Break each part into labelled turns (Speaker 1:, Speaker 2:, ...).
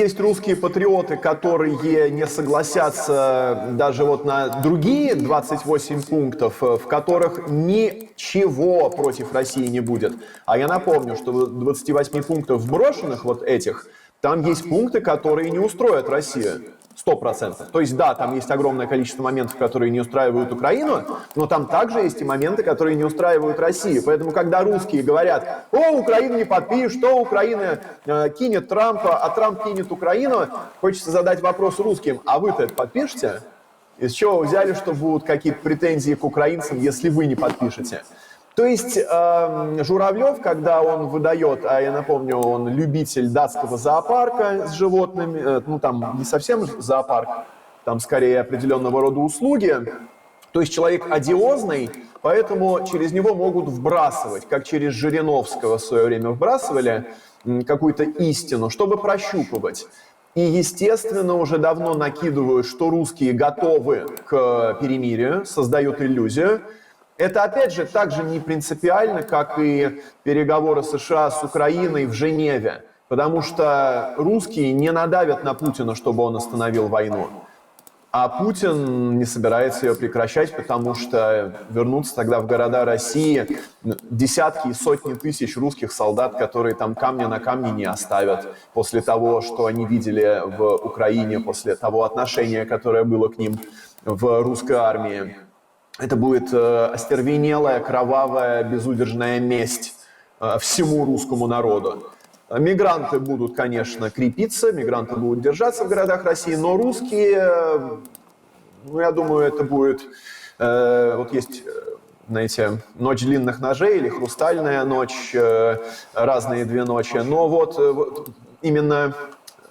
Speaker 1: есть русские патриоты, которые не согласятся даже вот на другие 28 пунктов, э, в которых ничего против России не будет. А я напомню, что в 28 пунктов брошенных вот этих, там есть пункты, которые не устроят Россию. Сто процентов. То есть, да, там есть огромное количество моментов, которые не устраивают Украину, но там также есть и моменты, которые не устраивают Россию. Поэтому, когда русские говорят, о, Украина не подпишет, что Украина э, кинет Трампа, а Трамп кинет Украину, хочется задать вопрос русским, а вы-то подпишете? Из чего вы взяли, что будут какие-то претензии к украинцам, если вы не подпишете? То есть э, Журавлев, когда он выдает, а я напомню, он любитель датского зоопарка с животными, э, ну там не совсем зоопарк, там скорее определенного рода услуги, то есть человек одиозный, поэтому через него могут вбрасывать, как через Жириновского в свое время вбрасывали какую-то истину, чтобы прощупывать. И, естественно, уже давно накидывают, что русские готовы к перемирию, создают иллюзию. Это, опять же, также не принципиально, как и переговоры США с Украиной в Женеве, потому что русские не надавят на Путина, чтобы он остановил войну. А Путин не собирается ее прекращать, потому что вернутся тогда в города России десятки и сотни тысяч русских солдат, которые там камня на камне не оставят после того, что они видели в Украине, после того отношения, которое было к ним в русской армии. Это будет э, остервенелая, кровавая, безудержная месть э, всему русскому народу. Мигранты будут, конечно, крепиться, мигранты будут держаться в городах России, но русские, э, ну, я думаю, это будет... э, вот есть, э, знаете, ночь длинных ножей или хрустальная ночь, э, разные две ночи. Но вот, вот именно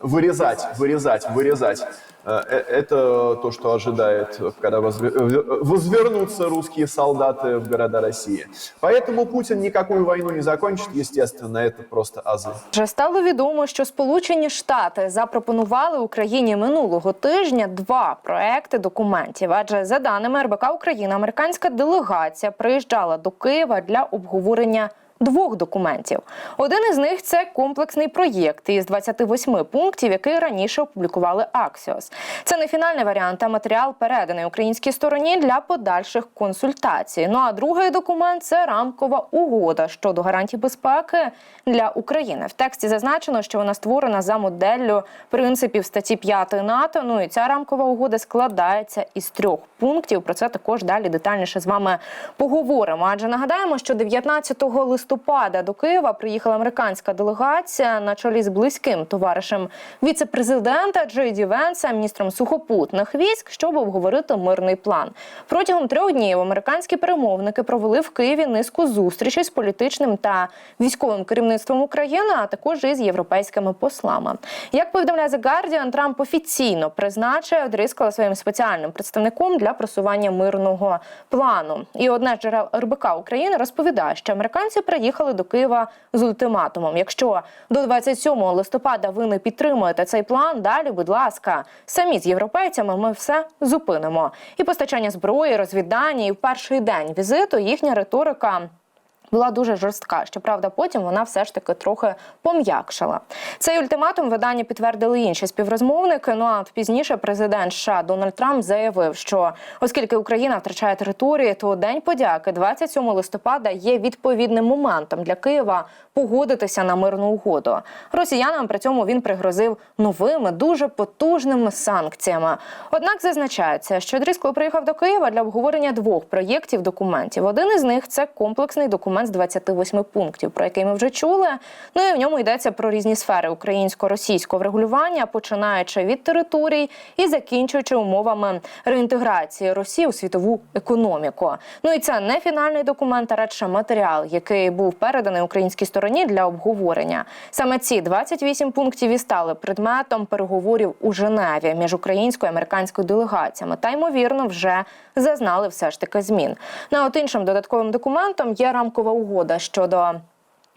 Speaker 1: вырезать, вырезать, вырезать. Э, э, Это то, что ожидает, когда возве- э, возвернутся русские солдаты в города России. Поэтому Путин никакую войну не закончит, естественно, это просто азы.
Speaker 2: Вже стало відомо, що Сполучені Штати запропонували Україні минулого тижня два проекти документів. Адже за даними РБК Україна, американська делегація приїжджала до Києва для обговорення. Двох документів. Один із них це комплексний проєкт із 28 пунктів, який раніше опублікували Axios. Це не фінальний варіант, а матеріал переданий українській стороні для подальших консультацій. Ну а другий документ це рамкова угода щодо гарантій безпеки для України. В тексті зазначено, що вона створена за моделлю принципів статті 5 НАТО. Ну і ця рамкова угода складається із трьох пунктів. Про це також далі детальніше з вами поговоримо. Адже нагадаємо, що 19 листопада до Києва приїхала американська делегація на чолі з близьким товаришем віце-президента Джей Венса, міністром сухопутних військ, щоб обговорити мирний план. Протягом трьох днів американські перемовники провели в Києві низку зустрічей з політичним та військовим керівництвом України, а також із європейськими послами. Як повідомляє The Guardian, Трамп офіційно призначив Дрискала своїм спеціальним представником для просування мирного плану. І одне джерел РБК України розповідає, що американці приїхали до Києва з ультиматумом. Якщо до 27 листопада ви не підтримуєте цей план, далі, будь ласка, самі з європейцями ми все зупинимо. І постачання зброї, розвідання, і в перший день візиту їхня риторика. Була дуже жорстка. Щоправда, потім вона все ж таки трохи пом'якшала. Цей ультиматум видання підтвердили інші співрозмовники. Ну а пізніше президент США Дональд Трамп заявив, що оскільки Україна втрачає території, то день подяки, 27 листопада, є відповідним моментом для Києва погодитися на мирну угоду. Росіянам при цьому він пригрозив новими дуже потужними санкціями. Однак зазначається, що Дріскол приїхав до Києва для обговорення двох проєктів документів. Один із них це комплексний документ з 28 пунктів, про який ми вже чули. Ну і в ньому йдеться про різні сфери українсько-російського врегулювання, починаючи від територій і закінчуючи умовами реінтеграції Росії у світову економіку. Ну і це не фінальний документ, а радше матеріал, який був переданий українській стороні для обговорення. Саме ці 28 пунктів і стали предметом переговорів у Женеві між українською і американською делегаціями, та ймовірно вже зазнали все ж таки змін. На от іншим додатковим документом є рамкова угода щодо.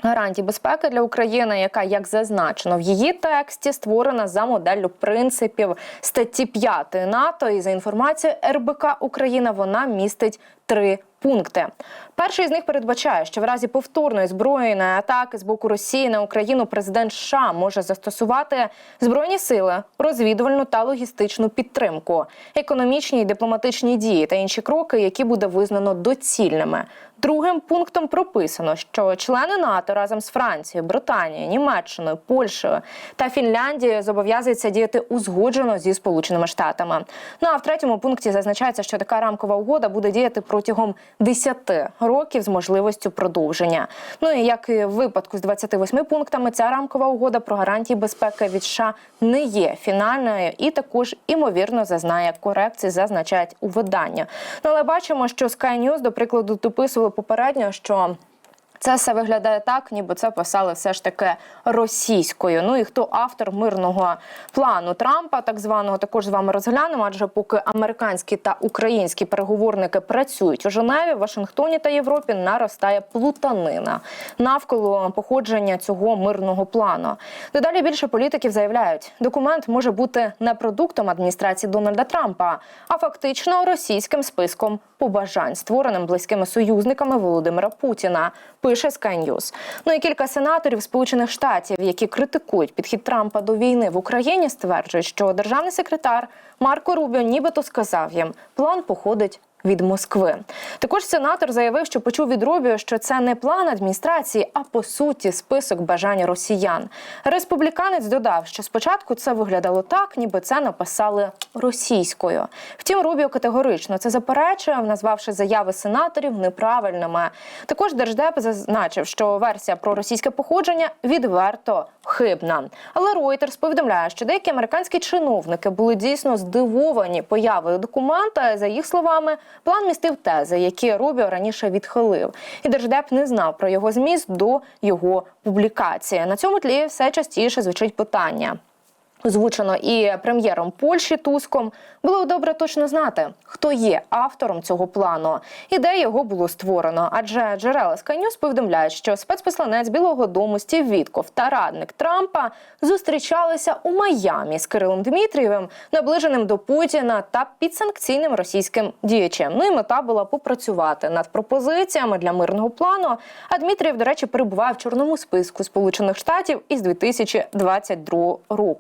Speaker 2: Гарантій безпеки для України, яка, як зазначено в її тексті, створена за моделлю принципів статті 5 НАТО. І за інформацією РБК Україна вона містить три пункти. Перший з них передбачає, що в разі повторної збройної атаки з боку Росії на Україну президент США може застосувати збройні сили, розвідувальну та логістичну підтримку, економічні і дипломатичні дії та інші кроки, які буде визнано доцільними. Другим пунктом прописано, що члени НАТО разом з Францією, Британією, Німеччиною, Польщею та Фінляндією зобов'язуються діяти узгоджено зі Сполученими Штатами. Ну а в третьому пункті зазначається, що така рамкова угода буде діяти протягом 10 років з можливістю продовження. Ну і як і в випадку з 28 пунктами, ця рамкова угода про гарантії безпеки від США не є фінальною і також імовірно зазнає корекції, зазначають у виданні. Ну але бачимо, що Sky News, до прикладу, дописували попередньо, що. Це все виглядає так, ніби це писали все ж таки російською. Ну і хто автор мирного плану Трампа, так званого, також з вами розглянемо. Адже поки американські та українські переговорники працюють у Женеві, Вашингтоні та Європі наростає плутанина навколо походження цього мирного плану. Дедалі більше політиків заявляють, документ може бути не продуктом адміністрації Дональда Трампа, а фактично російським списком побажань, створеним близькими союзниками Володимира Путіна. Пише Sky News. Ну і кілька сенаторів Сполучених Штатів, які критикують підхід Трампа до війни в Україні, стверджують, що державний секретар Марко Рубіо нібито сказав їм, план походить. Від Москви також сенатор заявив, що почув від Рубіо, що це не план адміністрації, а по суті список бажань росіян. Республіканець додав, що спочатку це виглядало так, ніби це написали російською. Втім, Рубіо категорично це заперечує, назвавши заяви сенаторів неправильними. Також держдеп зазначив, що версія про російське походження відверто хибна. Але Reuters повідомляє, що деякі американські чиновники були дійсно здивовані появою документа. За їх словами, план містив тези, які Рубіо раніше відхилив, і держдеп не знав про його зміст до його публікації. На цьому тлі все частіше звучить питання. Озвучено і прем'єром Польщі Туском було добре точно знати, хто є автором цього плану і де його було створено. Адже джерела News повідомляють, що спецпосланець Білого Дому Стів Вітков та радник Трампа зустрічалися у Майамі з Кирилом Дмитрієвим, наближеним до Путіна та підсанкційним російським діячем. Ну і мета була попрацювати над пропозиціями для мирного плану. А Дмитрієв, до речі, перебуває в чорному списку Сполучених Штатів із 2022 року.